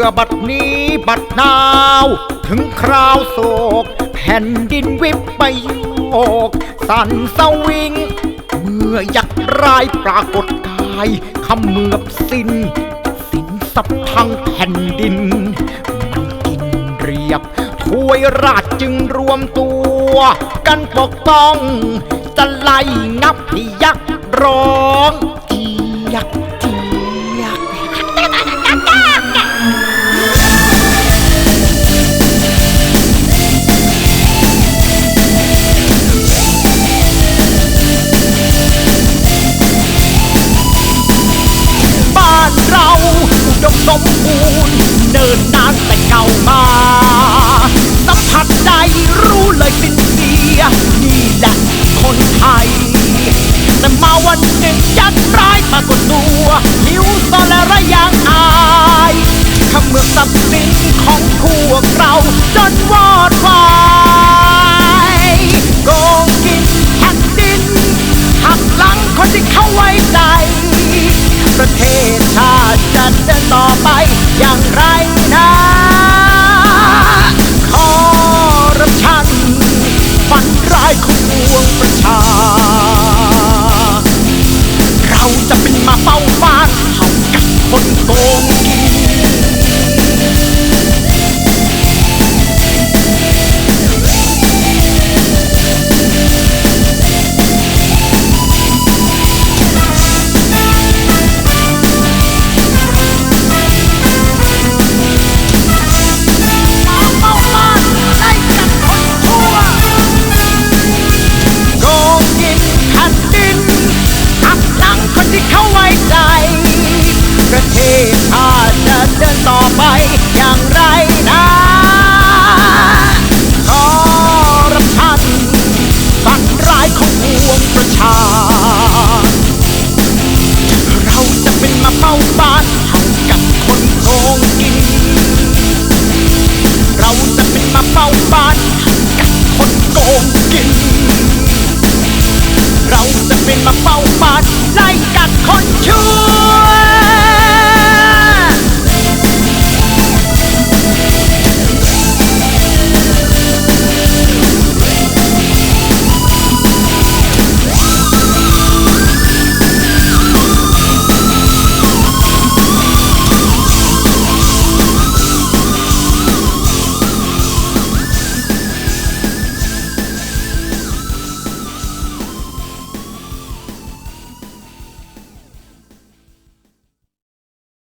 อบัดนี้บัดนาว ถึงคราวโศก แผ่นดินวิบไปโยก สั่นสวิง เมื่อยักษ์ร้ายปรากฏกายขมือบสิ้นสินสับทั้งแผ่นดิน มันกินเรียบถ้วยราชจึงรวมตัว กันปกป้อง จะไล่งับยักษ์ร้องเจียกเดมสมบูรณ์เนินนานแต่เก่ามา สัมผัสได้รู้เลยเป็นเสีย นี่แหละคนไทย แต่มาวันหนึ่งยักร้ายปรากฏตัวหิวซอนและระยางอา sound right. ถ้าจะเดินต่อไป